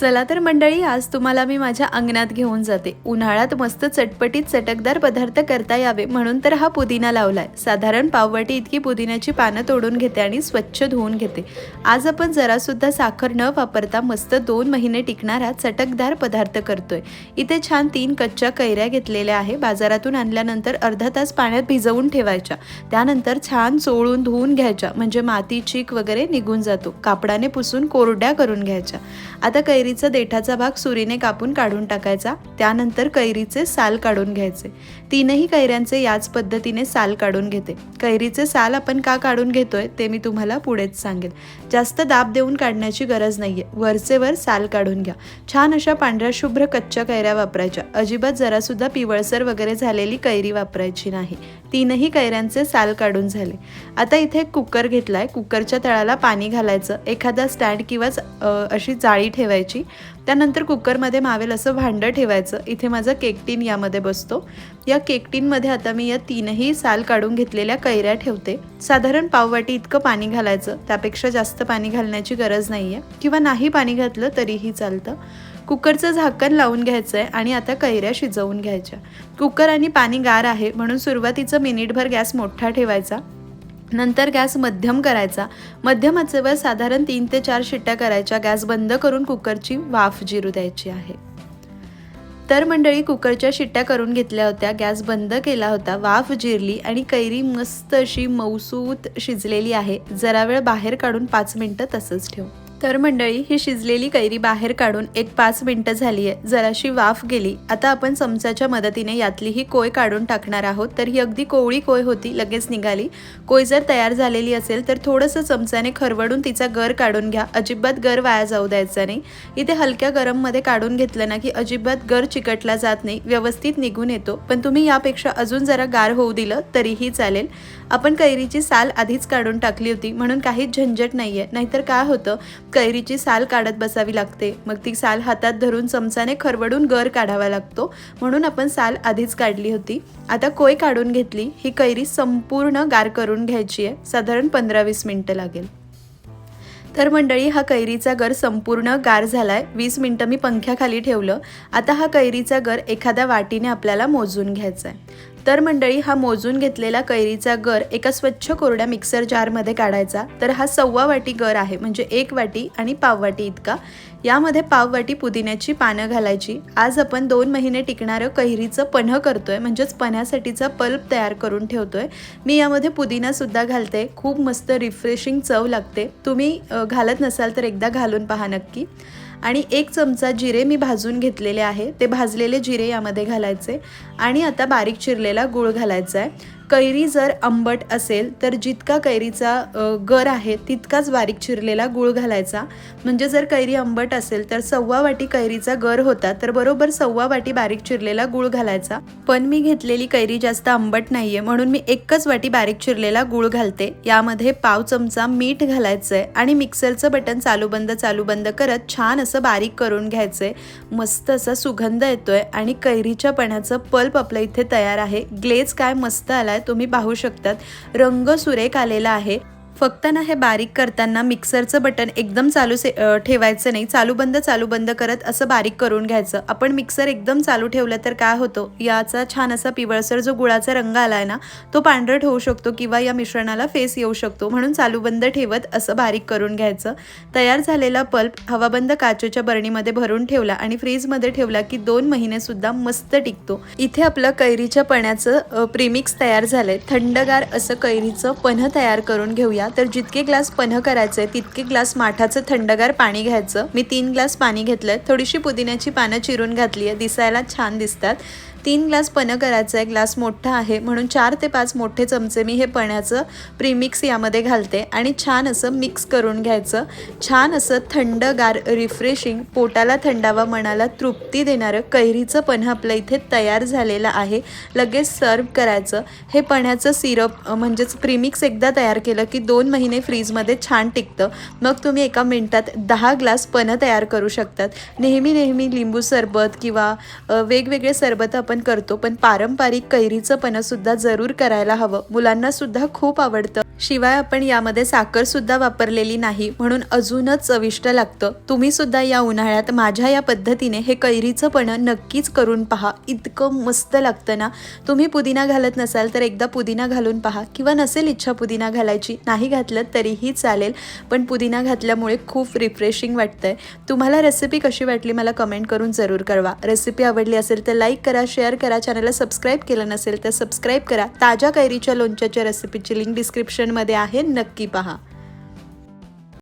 चला तर मंडळी आज तुम्हाला मी माझ्या अंगणात घेऊन जाते. उन्हाळ्यात मस्त चटपटीत चटकदार पदार्थ करता यावे म्हणून तर हा पुदिना लावलाय. साधारण पाववाटी इतकी पुदिन्याची पानं तोडून घेते आणि स्वच्छ धुवून घेते. आज आपण जरासुद्धा साखर न वापरता मस्त दोन महिने टिकणारा चटकदार पदार्थ करतोय. इथे छान तीन कच्च्या कैऱ्या घेतलेल्या आहे. बाजारातून आणल्यानंतर अर्धा तास पाण्यात भिजवून ठेवायच्या. त्यानंतर छान चोळून धुवून घ्यायच्या. म्हणजे माती चीक वगैरे निघून जातो. कापडाने पुसून कोरड्या करून घ्यायच्या. आता कैरी कैरीचा देठाचा भाग सुरीने कापून काढून टाकायचा. त्यानंतर कैरीचे साल काढून घ्यायचे. तीनही कैऱ्यांचे याच पद्धतीने साल काढून घेते. कैरीचे साल आपण का काढून घेतोय ते मी तुम्हाला पुढेच सांगेन जास्त दाब देऊन काढण्याची गरज नाहीये. वरचे वर साल काढून घ्या. छान अशा पांढऱ्या शुभ्र कच्च्या कैऱ्या वापरायच्या. अजिबात जरासुद्धा पिवळसर वगैरे झालेली कैरी वापरायची नाही. तीनही कैऱ्यांचे साल काढून झाले. आता इथे एक कुकर घेतलाय. कुकरच्या तळाला पाणी घालायचं. एखादा स्टँड किंवा अशी जाळी ठेवायची. त्यानंतर कुकरमध्ये मावेल असं भांडं ठेवायचं. इथे माझा केकटीन यामध्ये बसतो. या केकटीनमध्ये आता मी या तीनही साल काढून घेतलेल्या कैऱ्या ठेवते. साधारण पाववाटी इतकं पाणी घालायचं. त्यापेक्षा जास्त पाणी घालण्याची गरज नाही आहे किंवा नाही पाणी घातलं तरीही चालतं. कुकरचं झाकण लावून घ्यायचं आहे आणि आता कैऱ्या शिजवून घ्यायच्या. कुकर आणि पाणी गार आहे म्हणून सुरुवातीचं मिनिटभर गॅस मोठा ठेवायचा. नंतर गॅस मध्यम करायचा. मध्यम आचेवर साधारण तीन ते चार शिट्ट्या करायच्या. गॅस बंद करून कुकरची वाफ जिरू द्यायची आहे. तर मंडळी कुकरच्या शिट्ट्या करून घेतल्या होत्या. गॅस बंद केला होता. वाफ जिरली आणि कैरी मस्त अशी मौसूत शिजलेली आहे. जरा वेळ बाहेर काढून पाच मिनटं तसंच ठेवू. तर मंडळी ही शिजलेली कैरी बाहेर काढून एक पाच मिनटं झाली आहे जराशी वाफ गेली. आता आपण चमच्याच्या मदतीने यातली ही कोय काढून टाकणार आहोत. तर ही अगदी कोवळी कोय होती लगेच निघाली. कोय जर तयार झालेली असेल तर थोडंसं चमच्याने खरवडून तिचा गर काढून घ्या. अजिबात गर वाया जाऊ द्यायचा नाही. इथे हलक्या गरममध्ये काढून घेतलं ना की अजिबात गर चिकटला जात नाही. व्यवस्थित निघून येतो. पण तुम्ही यापेक्षा अजून जरा गार होऊ दिलं तरीही चालेल. आपण कैरीची साल आधीच काढून टाकली होती म्हणून काहीच झंझट नाही आहे नाहीतर काय होतं? कैरीची साल काढत बसावी लागते. मग ती साल हातात धरून चमचाने खरवडून गर काढावा लागतो. म्हणून आपण साल आधीच काढली होती. आता कोय काढून घेतली? ही कैरी संपूर्ण गार करून घ्यायची आहे. साधारण पंधरा वीस मिनटं लागेल. तर मंडळी हा कैरीचा गर संपूर्ण गार झालाय. वीस मिनटं मी पंख्याखाली ठेवलं. आता हा कैरीचा गर एखाद्या वाटीने आपल्याला मोजून घ्यायचा आहे तर मंडळी हा मोजून घेतलेला कैरीचा गर एका स्वच्छ कोरड्या मिक्सर जारमध्ये काढायचा. तर हा सव्वा वाटी गर आहे म्हणजे एक वाटी आणि पाव वाटी इतका. यामध्ये पाव वाटी पुदिन्याची पानं घालायची. आज आपण दोन महिने टिकणारं कैरीचं पन्ह करतोय म्हणजेच पन्ह्यासाठीचा पल्प तयार करून ठेवतोय. मी यामध्ये पुदिनासुद्धा घालते. खूप मस्त रिफ्रेशिंग चव लागते. तुम्ही घालत नसाल तर एकदा घालून पहा नक्की. आणि एक चमचा जिरे मी भाजून घेतलेले आहे. ते भाजलेले जिरे यामध्ये घालायचे. आणि आता बारीक चिरलेला गूळ घालायचा आहे. कैरी जर आंबट असेल तर जितका कैरीचा गर आहे तितकाच बारीक चिरलेला गूळ घालायचा. म्हणजे जर कैरी आंबट असेल तर सव्वा वाटी कैरीचा गर होता तर बरोबर सव्वा वाटी बारीक चिरलेला गूळ घालायचा. पण मी घेतलेली कैरी जास्त आंबट नाहीये म्हणून मी एकच वाटी बारीक चिरलेला गूळ घालते. यामध्ये पाव चमचा मीठ घालायचं आहे आणि मिक्सरचं बटन चालू बंद चालू बंद करत छान असं बारीक करून घ्यायचं आहे मस्त असा सुगंध येतोय आणि कैरीच्या पण्याचं पल्प आपलं इथे तयार आहे. ग्लेज काय मस्त आलाय. तुम्ही पाहू शकतात. रंग सुरेख आलेला आहे. फक्त ना हे बारीक करताना मिक्सरचं बटन एकदम चालू से ठेवायचं नाही. चालू बंद चालू बंद करत असं बारीक करून घ्यायचं. आपण मिक्सर एकदम चालू ठेवलं तर काय होतं? याचा छान असा पिवळसर जो गुळाचा रंग आला आहे ना तो पांढरट होऊ शकतो किंवा या मिश्रणाला फेस येऊ शकतो. म्हणून चालू बंद ठेवत असं बारीक करून घ्यायचं. तयार झालेला पल्प हवाबंद काचेच्या बरणीमध्ये भरून ठेवला आणि फ्रीजमध्ये ठेवला की दोन महिनेसुद्धा मस्त टिकतो. इथे आपलं कैरीच्या पण्याचं प्रीमिक्स तयार झालंय. थंडगार असं कैरीचं पन्ह तयार करून घेऊया. तर जितके ग्लास पन्ह करायचे तितके ग्लास माठाचं थंडगार पाणी घ्यायचं. मी तीन ग्लास पाणी घेतलंय. थोडीशी पुदिन्याची पानं चिरून घातली आहे दिसायला छान दिसतात. तीन ग्लास पनं करायचं आहे. ग्लास मोठा आहे. म्हणून चार ते पाच मोठे चमचे मी हे पण्याचं प्रीमिक्स यामध्ये घालते. आणि छान असं मिक्स करून घ्यायचं. छान असं थंडगार रिफ्रेशिंग पोटाला थंडावा मनाला तृप्ती देणारं कैरीचं पन्ह आपलं इथे तयार झालेलं आहे. लगेच सर्व करायचं. हे पण्याचं सिरप म्हणजेच प्रीमिक्स एकदा तयार केलं की दोन महिने फ्रीजमध्ये छान टिकतं. मग तुम्ही एका मिनटात दहा ग्लास पनं तयार करू शकतात. नेहमी नेहमी लिंबू सरबत किंवा वेगवेगळे सरबत आपण करतो पण पारंपरिक कैरीचं पण सुद्धा जरूर करायला हवं. मुलांना सुद्धा खूप आवडतं. शिवाय आपण यामध्ये साखर सुद्धा वापरलेली नाही म्हणून अजूनच चविष्ट लागतं. तुम्ही सुद्धा या उन्हाळ्यात माझ्या या पद्धतीने हे कैरीचं पन्ह नक्कीच करून पहा. इतकं मस्त लागतं ना. तुम्ही पुदिना घालत नसाल तर एकदा पुदिना घालून पहा किंवा नसेल इच्छा पुदिना घालायची नाही घातलं तरीही चालेल. पण पुदिना घातल्यामुळे खूप रिफ्रेशिंग वाटतंय. तुम्हाला रेसिपी कशी वाटली मला कमेंट करून जरूर कळवा. रेसिपी आवडली असेल तर लाईक करा शेअर करा चॅनलला सबस्क्राईब केलं नसेल तर सबस्क्राईब करा. ताज्या कैरीच्या लोणच्याच्या रेसिपीची लिंक डिस्क्रिप्शन डिस्क्रिप्शनमध्ये आहे नक्की पहा.